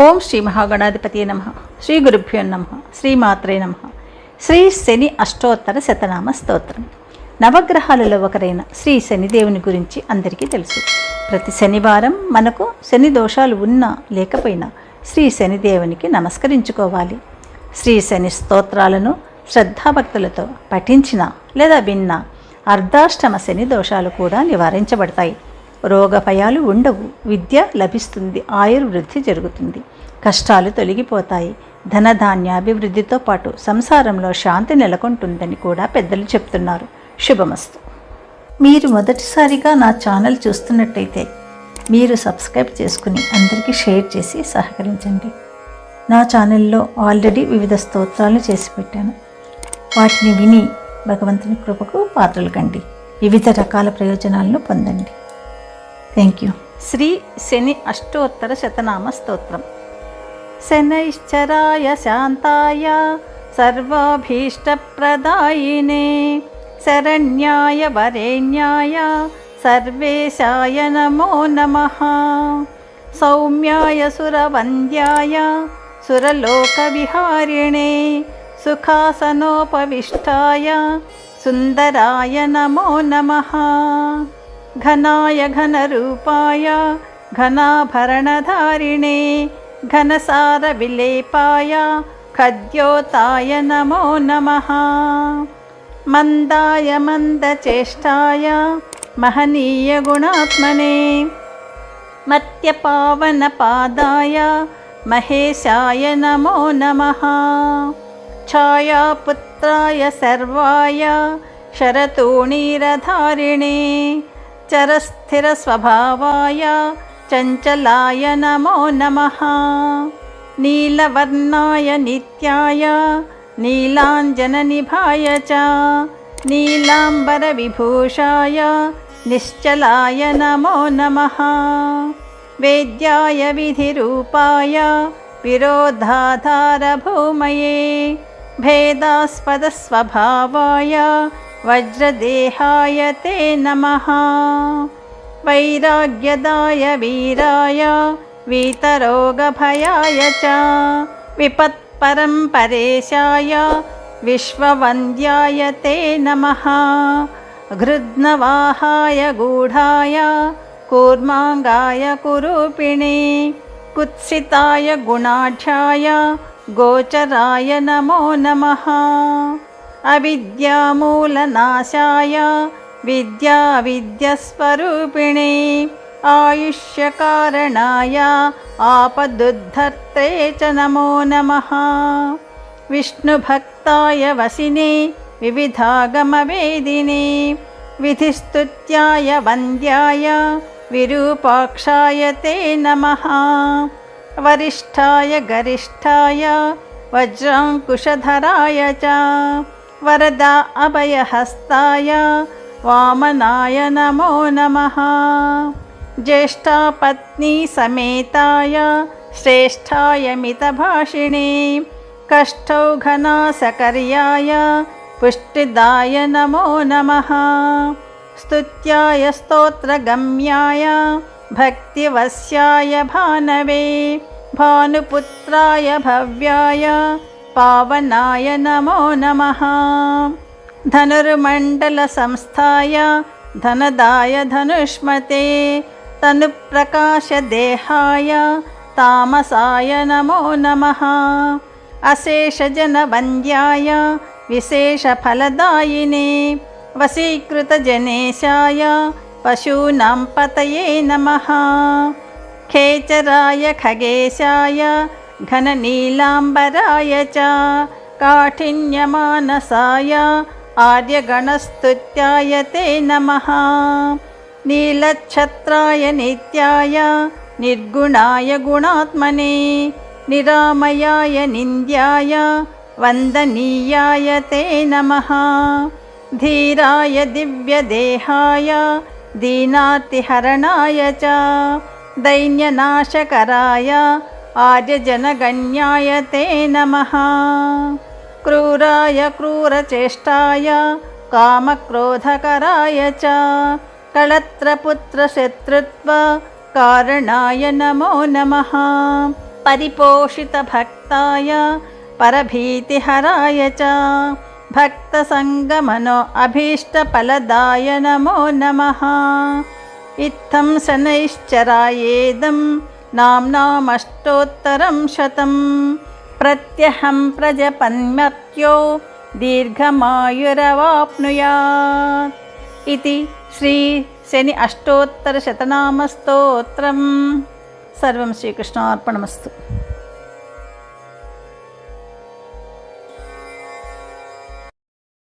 ఓం శ్రీ మహాగణాధిపతి నమ. శ్రీ గురుభ్యో నమ. శ్రీమాత్రే నమ. శ్రీ శని అష్టోత్తర శతనామ స్తోత్రం. నవగ్రహాలలో ఒకరైన శ్రీ శనిదేవుని గురించి అందరికీ తెలుసు. ప్రతి శనివారం మనకు శని దోషాలు ఉన్నా లేకపోయినా శ్రీ శనిదేవునికి నమస్కరించుకోవాలి. శ్రీ శని స్తోత్రాలను శ్రద్ధాభక్తులతో పఠించిన లేదా విన్నా అర్ధాష్టమ శని దోషాలు కూడా నివారించబడతాయి. రోగభయాలు ఉండవు. విద్య లభిస్తుంది. ఆయుర్వృద్ధి జరుగుతుంది. కష్టాలు తొలగిపోతాయి. ధనధాన్యాభివృద్ధితో పాటు సంసారంలో శాంతి నెలకొంటుందని కూడా పెద్దలు చెప్తున్నారు. శుభమస్తు. మీరు మొదటిసారిగా నా ఛానల్ చూస్తున్నట్టయితే మీరు సబ్స్క్రైబ్ చేసుకుని అందరికీ షేర్ చేసి సహకరించండి. నా ఛానల్లో ఆల్రెడీ వివిధ స్తోత్రాలు చేసి పెట్టాను. వాటిని విని భగవంతుని కృపకు పాత్రలు కండి. వివిధ రకాల ప్రయోజనాలను పొందండి. థ్యాంక్ యూ శ్రీ శని అష్టోత్తర శతనామ స్తోత్రం. శనైశ్చరాయ శాంతాయ సర్వాభీష్టప్రదాయినే శరణ్యాయ వరేణ్యాయ సర్వేశాయ నమో నమ. సౌమ్యాయ సురవంద్యాయ సురలోకవిహారిణే సుఖాసనోపవిష్టాయ సుందరాయ నమో నమ. घनाय घनरूपाय घनाभरणधारिणे घनसारविलेपाय खद्योताय नमो नमः। मन्दाय मन्दचेष्टाय महनीयगुणात्मने। मत्यपावनपादाय महेशाय नमो नमः। छायापुत्राय सर्वाय शरतूणीरधारिणे चरस्थिरस्वभावाय चञ्चलाय नमो नमः नीलवर्णाय नित्याय नीलाञ्जननिभाय च नीलाम्बरविभूषाय निश्चलाय नमो नमः वेद्याय विधिरूपाय विरोधाधारभूमये भेदास्पदस्वभावाय वज्रदेहाय ते नमः। वैराग्यदाय वीराय वीतरोगभयाय च। विपत्परम्परेशाय विश्ववन्द्याय ते नमः। घृद्नवाहाय गूढाय कूर्माङ्गाय कुरूपिणे कुत्सिताय गुणाढ्याय गोचराय नमो नमः अविद्यामूलनाशाय विद्याविद्यस्वरूपिणे आयुष्यकारणाय आपदुद्धर्त्रे च नमो नमः। विष्णुभक्ताय वसिने विविधागमवेदिने विधिस्तुत्याय वन्द्याय विरूपाक्षाय ते नमः। वरिष्ठाय गरिष्ठाय वज्राङ्कुशधराय च वरदा अभयहस्ताय। वामनाय नमो नमः। ज्येष्ठापत्नीसमेताय श्रेष्ठाय मितभाषिणे। कष्टौघनासकर्याय पुष्टिदाय नमो नमः। स्तुत्याय स्तोत्रगम्याय। भक्तिवस्याय भानवे। भानुपुत्राय भव्याय पावनाय नमो नमः। धनुर्मण्डलसंस्थाय धनदाय धनुष्मते तनुप्रकाशदेहाय तामसाय नमो नमः। अशेषजनवन्द्याय विशेषफलदायिने वशीकृतजनेशाय पशूनां पतये नमः। खेचराय खगेशाय घननीलाम्बराय च काठिन्यमानसाय आर्यगणस्तुत्याय ते नमः नीलच्छत्राय नित्याय निर्गुणाय गुणात्मने निरामयाय निन्द्याय वन्दनीयाय ते नमः धीराय दिव्यदेहाय दीनातिहरणाय च दैन्यनाशकराय आर्यजनगण्याय ते नमः। क्रूराय क्रूरचेष्टाय कामक्रोधकराय च। कळत्रपुत्रशत्रुत्व कारणाय नमो नमः। परिपोषितभक्ताय परभीतिहराय च। भक्तसङ्गमनो अभीष्टफलदाय नमो नमः। इत्थं शनैश्चरायेदं नाम्नामष्टोत्तरं शतं प्रत्यहं प्रजपन्मत्यो दीर्घमायुरवाप्नुयात् इति श्री शनि अष्टोत्तरशतनामस्तोत्रं सर्वं श्रीकृष्णार्पणमस्तु